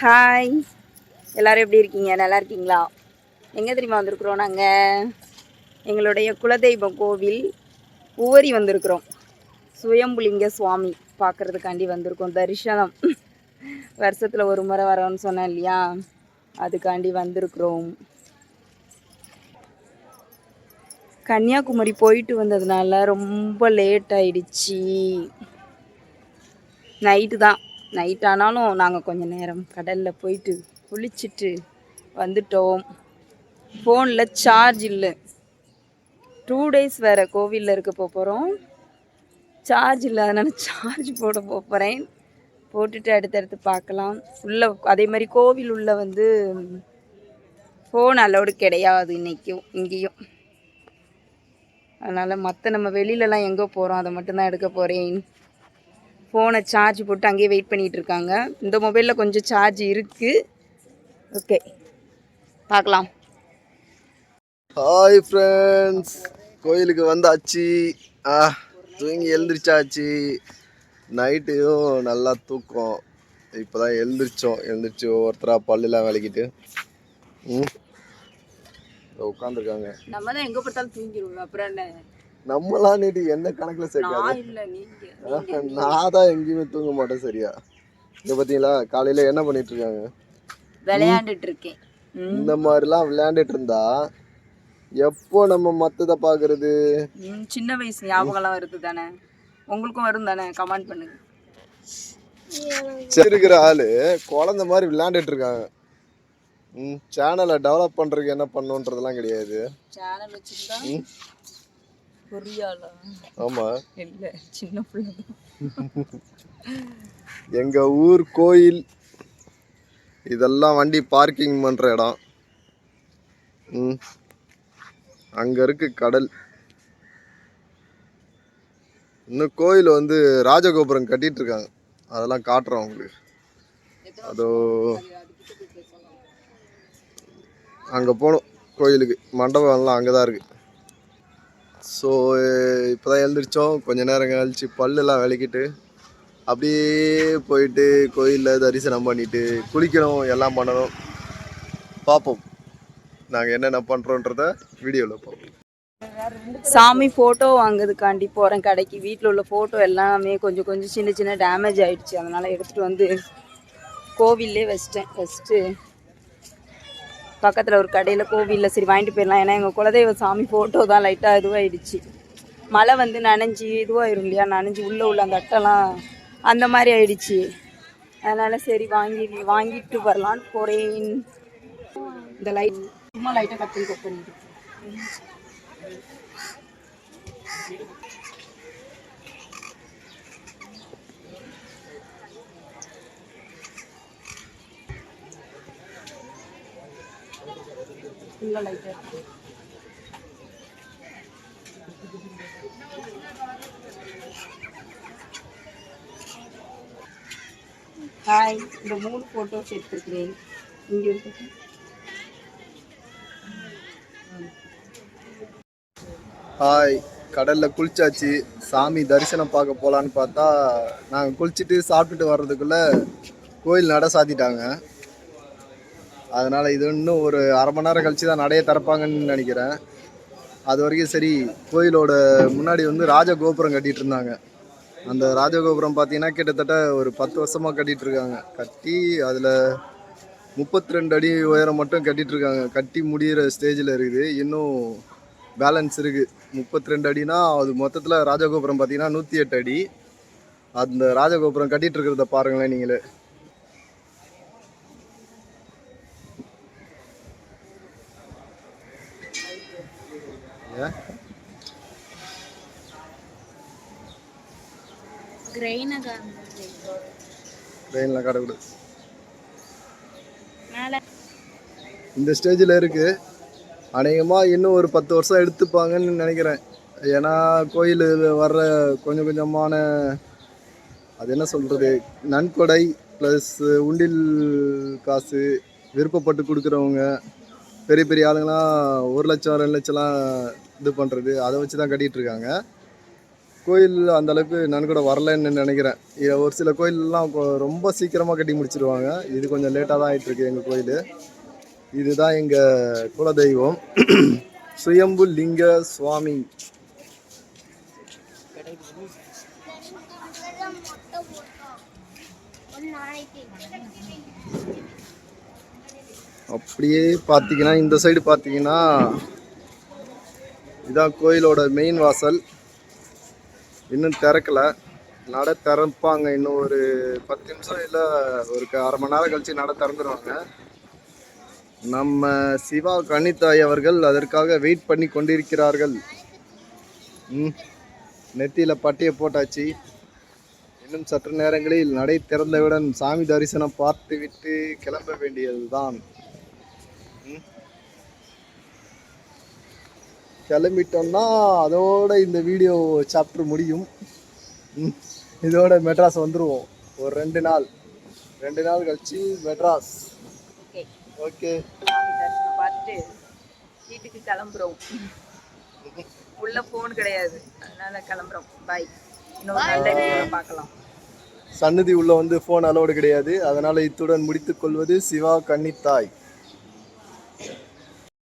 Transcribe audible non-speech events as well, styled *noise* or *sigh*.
Hi எல்லோரும் எப்படி இருக்கீங்க? நல்லா இருக்கீங்களா? எங்கே தெரியுமா வந்திருக்குறோம் நாங்கள் எங்களுடைய குலதெய்வம் கோவில் உவரி வந்திருக்கிறோம். சுயம்புலிங்க சுவாமி பார்க்கறதுக்காண்டி வந்திருக்கோம். தரிசனம். வருஷத்தில் ஒரு முறை வரோன்னு சொன்னேன் இல்லையா? அதுக்காண்டி வந்திருக்கிறோம். கன்னியாகுமரி போயிட்டு வந்ததுனால ரொம்ப லேட் ஆயிடுச்சு. நைட்டு தான். நைட் ஆனாலும் நாங்கள் கொஞ்சம் நேரம் கடலில் போயிட்டு குளிச்சுட்டு வந்துட்டோம். ஃபோனில் சார்ஜ் இல்லை. டூ டேஸ் வேறு கோவிலில் இருக்க போக போகிறோம் சார்ஜ் இல்லை அதனால் சார்ஜ் போட போக போகிறேன் போட்டுட்டு அடுத்தடுத்து பார்க்கலாம். உள்ள அதே மாதிரி கோவில் உள்ள வந்து ஃபோன் அலோடு கிடையாது இன்றைக்கும் இங்கேயும். அதனால் மற்ற நம்ம வெளியிலலாம் எங்கே போகிறோம் அதை மட்டும்தான் எடுக்க போகிறேன் ஃபோனை சார்ஜ் போட்டு அங்கேயே வெயிட் பண்ணிகிட்டு இருக்காங்க இந்த மொபைலில் கொஞ்சம் சார்ஜ் இருக்குது ஓகே. பார்க்கலாம். Hi friends. கோயிலுக்கு வந்தாச்சு. ஆ தூங்கி எழுந்திரிச்சாச்சு. நைட்டையும் நல்லா தூக்கம். இப்போ தான் எழுந்திரிச்சோம். எழுந்திரிச்சு ஒவ்வொருத்தராக பல்லுலாம் விளக்கிட்டு. ம். உட்காந்துருக்காங்க. நம்ம தான் எங்கே பார்த்தாலும் தூங்கிடுவோம் அப்புறம் என்ன? நம்மளாம் நேற்று என்ன கணக்கில் சேர்க்காது? நான் தான் எங்கேயுமே தூங்க மாட்டேன் சரியா? இங்கே பார்த்தீங்களா காலையில் என்ன பண்ணிட்டு இருக்காங்க விளையாண்டுட்டு இருக்கேன் இந்த மாதிரிலாம் விளையாண்டுட்டு இருந்தா எப்போ நம்ம மற்றதை பார்க்கறது ம், சின்ன வயசு ஞாபகம்லாம் வருது தானே? உங்களுக்கும் வரும் தானே? கமெண்ட் பண்ணுங்க. இருக்கிற ஆளு குழந்த மாதிரி விளையாண்டுட்டு இருக்காங்க ம் சேனலை டெவலப் பண்றதுக்கு என்ன பண்ணுன்றதெல்லாம் கிடையாது. சேனல் வச்சுருந்தா? பொரியாளா ஆமா. இல்லை சின்ன பிள்ளை எங்க ஊர் கோயில் இதெல்லாம் வண்டி பார்க்கிங் பண்ற இடம். ம். அங்க இருக்கு கடல். இன்னும் கோயில் வந்து ராஜகோபுரம் கட்டிட்டு இருக்காங்க. அதெல்லாம் காட்டுறோம் உங்களுக்கு. அதோ அங்கே போகணும் கோயிலுக்கு. மண்டபம் எல்லாம் அங்கே தான் இருக்குது ஸோ eh, இப்போ தான் எழுந்திரிச்சோம். கொஞ்ச நேரம் கழிச்சு பல்லெல்லாம் விளக்கிட்டு அப்படியே போயிட்டு கோயிலில் தரிசனம் பண்ணிட்டு குளிக்கணும் எல்லாம் பண்ணணும். பார்ப்போம். நாங்கள் என்னென்ன பண்ணுறோன்றத வீடியோவில் பார்ப்போம். சாமி ஃபோட்டோ வாங்குறதுக்காண்டி போகிறேன் கடைக்கு. வீட்டில் உள்ள ஃபோட்டோ எல்லாமே கொஞ்சம் கொஞ்சம் சின்ன சின்ன டேமேஜ் ஆகிடுச்சு அதனால் எடுத்துகிட்டு வந்து கோவில்லே வச்சிட்டேன். ஃபஸ்ட்டு பக்கத்தில் ஒரு கடையில் கோவிலில் சரி வாங்கிட்டு போயிடலாம். ஏன்னா எங்கள் குலதெய்வ சாமி ஃபோட்டோ தான் லைட்டாக இதுவாகிடுச்சு மழை வந்து நனைஞ்சி இதுவாயிரும் இல்லையா? நனைஞ்சி உள்ளே உள்ள அந்த அட்டைலாம் அந்த மாதிரி ஆயிடுச்சு. அதனால் சரி வாங்கி வாங்கிட்டு வரலான்னு போகிறேன் இந்த லைட் சும்மா லைட்டாக கட் பண்ணி கட் பண்ணிட்டு ஃபுல்லாக லைட்டாக ஹாய் இந்த மூணு ஃபோட்டோஸ் எடுத்துருக்கிறேன் இங்கே இருக்கு. ஹாய் கடலில் குளிச்சாச்சு. சாமி தரிசனம் பார்க்க போகலான்னு பார்த்தா நாங்கள் குளிச்சுட்டு சாப்பிட்டுட்டு வர்றதுக்குள்ளே கோயில் நட சாத்திட்டாங்க. அதனால் இது இன்னும் ஒரு அரை மணி நேரம் கழிச்சு தான் நடைய திறப்பாங்கன்னு நினைக்கிறேன். அது வரைக்கும் சரி கோயிலோட முன்னாடி வந்து ராஜகோபுரம் கட்டிட்டு இருந்தாங்க. அந்த ராஜகோபுரம் பார்த்தீங்கன்னா கிட்டத்தட்ட ஒரு பத்து வருஷமாக கட்டிகிட்டு இருக்காங்க. கட்டி அதில் முப்பத்தி ரெண்டு அடி உயரம் மட்டும் கட்டிட்டு இருக்காங்க. கட்டி முடிகிற ஸ்டேஜில் இருக்குது. இன்னும் பேலன்ஸ் இருக்குது முப்பத்தி ரெண்டு அடினா அது மொத்தத்தில் ராஜகோபுரம் பார்த்தீங்கன்னா நூற்றி எட்டு அடி. அந்த ராஜகோபுரம் கட்டிகிட்டு இருக்கிறத பாருங்களேன் நீங்களே. ஏன் ட்ரெயினில் கடக்கூடாது இந்த ஸ்டேஜில் இருக்குது அநேகமாக இன்னும் ஒரு பத்து வருஷம் எடுத்துப்பாங்கன்னு நினைக்கிறேன். ஏன்னா கோயில் வர்ற கொஞ்சம் கொஞ்சமான அது என்ன சொல்கிறது நன்கொடை ப்ளஸ் உண்டில் காசு விருப்பப்பட்டு கொடுக்குறவங்க பெரிய பெரிய ஆளுங்களாம் ஒரு லட்சம் ரெண்டு லட்சம்லாம் இது பண்ணுறது அதை வச்சு தான் கட்டிகிட்டு இருக்காங்க கோயில் அந்தளவுக்கு நன்கூட நன்கொடை வரலன்னு நினைக்கிறேன். ஒரு சில கோயிலெலாம் ரொம்ப சீக்கிரமாக கட்டி முடிச்சிருவாங்க. இது கொஞ்சம் லேட்டாக தான் ஆகிட்டுருக்கு எங்கள் கோயில். இதுதான் எங்கள் குலதெய்வம். *clears throat* சுயம்பு லிங்க சுவாமி. அப்படியே பார்த்தீங்கன்னா இந்த சைடு பார்த்தீங்கன்னா இதான் கோயிலோட மெயின் வாசல். இன்னும் திறக்கல. நட திறப்பாங்க இன்னும் ஒரு பத்து நிமிஷம் இல்லை ஒரு க- அரை மணி நேரம் கழித்து நட திறந்துருவாங்க. நம்ம சிவா கணித்தாய் அவர்கள் அதற்காக வெயிட் பண்ணி கொண்டிருக்கிறார்கள். ம் நெத்தியில் பட்டியை போட்டாச்சு. இன்னும் சற்று நேரங்களில் நடை திறந்தவுடன் சாமி தரிசனம் பார்த்துவிட்டு கிளம்ப வேண்டியதுதான். கிளம்பிட்டோம்னா அதோட இந்த வீடியோ சாப்டர் முடியும். இதோட மெட்ராஸ் வந்துருவோம். ஒரு ரெண்டு நாள். ரெண்டு நாள் கழிச்சு மெட்ராஸ். ஓகே பார்த்துட்டு வீட்டுக்கு கிளம்புறோம். உள்ள ஃபோன் கிடையாது. அதனால கிளம்புறோம். பாய் இன்னொரு நல்ல வீடியோ பார்க்கலாம். சன்னதி உள்ள வந்து ஃபோன் அலோடு கிடையாது. அதனால இத்துடன் முடித்துக் கொள்வது சிவா கன்னித்தாய்.